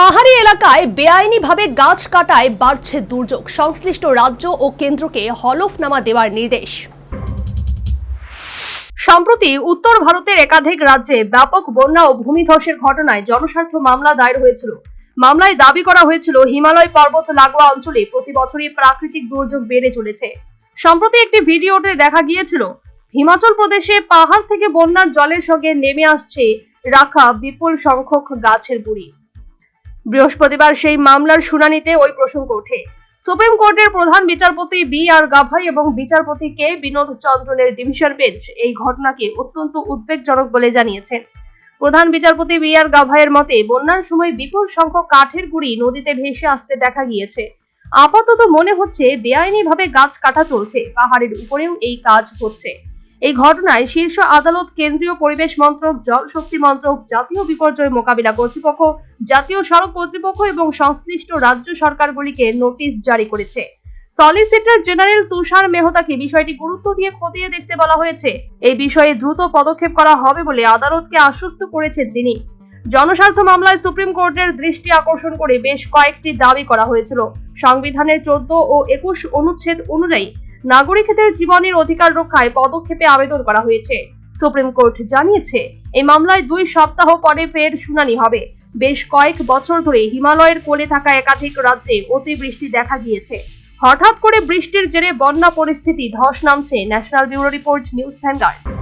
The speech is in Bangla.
পাহাড়ি এলাকায় বেআইনিভাবে গাছ কাটায় বাড়ছে দুর্যোগ। সংশ্লিষ্ট রাজ্য ও কেন্দ্রকে হলফনামা দেওয়ার নির্দেশ। সম্প্রতি উত্তর ভারতের একাধিক রাজ্যে ব্যাপক বন্যা ও ভূমিধসের ঘটনায় জনস্বার্থ মামলা দায়ের হয়েছিল। মামলায় দাবি করা হয়েছিল, হিমালয় পর্বত লাগোয়া অঞ্চলে প্রতি বছরই প্রাকৃতিক দুর্যোগ বেড়ে চলেছে। সম্প্রতি একটি ভিডিওতে দেখা গিয়েছিল, হিমাচল প্রদেশে পাহাড় থেকে বন্যার জলের সঙ্গে নেমে আসছে রাখা বিপুল সংখ্যক গাছের গুড়ি। বৃহস্পতিবার সেই মামলার শুনানিতে ওই প্রসঙ্গ ওঠে। সুপ্রিম কোর্টের প্রধান বিচারপতি বি আর গাভাই এবং বিচারপতি কে বিনোদ চন্দ্রনের ডিভিশন বেঞ্চ এই ঘটনাকে অত্যন্ত উদ্বেগজনক বলে জানিয়েছেন। প্রধান বিচারপতি বি আর গাভাইয়ের মতে, বন্যার সময় বিপুল সংখ্যক কাঠের গুঁড়ি নদীতে ভেসে আসতে দেখা গিয়েছে। আপাতত মনে হচ্ছে, বেআইনিভাবে গাছ কাটা চলছে, পাহাড়ের উপরেও এই কাজ হচ্ছে। এই ঘটনায় শীর্ষ আদালত কেন্দ্রীয় পরিবেশ মন্ত্রক, জল শক্তি মন্ত্রক, জাতীয় বিপর্যয় মোকাবিলা কর্তৃপক্ষ, জাতীয় সড়ক কর্তৃপক্ষ এবং সংশ্লিষ্ট রাজ্য সরকারগুলিকে নোটিশ জারি করেছে। সলিসিটর জেনারেল তুষার মেহতাকে বিষয়টি গুরুত্ব দিয়ে খতিয়ে দেখতে বলা হয়েছে। এই বিষয়ে দ্রুত পদক্ষেপ করা হবে বলে আদালতকে আশ্বস্ত করেছেন তিনি। জনস্বার্থ মামলায় সুপ্রিম কোর্টের দৃষ্টি আকর্ষণ করে বেশ কয়েকটি দাবি করা হয়েছিল। সংবিধানের চোদ্দ ও একুশ অনুচ্ছেদ অনুযায়ী নাগরিকদের জীবনের অধিকার রক্ষায় পদক্ষেপে আবেদন করা হয়েছে। সুপ্রিম কোর্ট জানিয়েছে এই মামলায় দুই সপ্তাহ পরে ফের শুনানি হবে। বেশ কয়েক বছর ধরে হিমালয়ের কোলে থাকা একাধিক রাজ্যে অতিবৃষ্টি দেখা গিয়েছে। হঠাৎ করে বৃষ্টির জেরে বন্যা পরিস্থিতি ধস নামছে national bureau report news vanguard.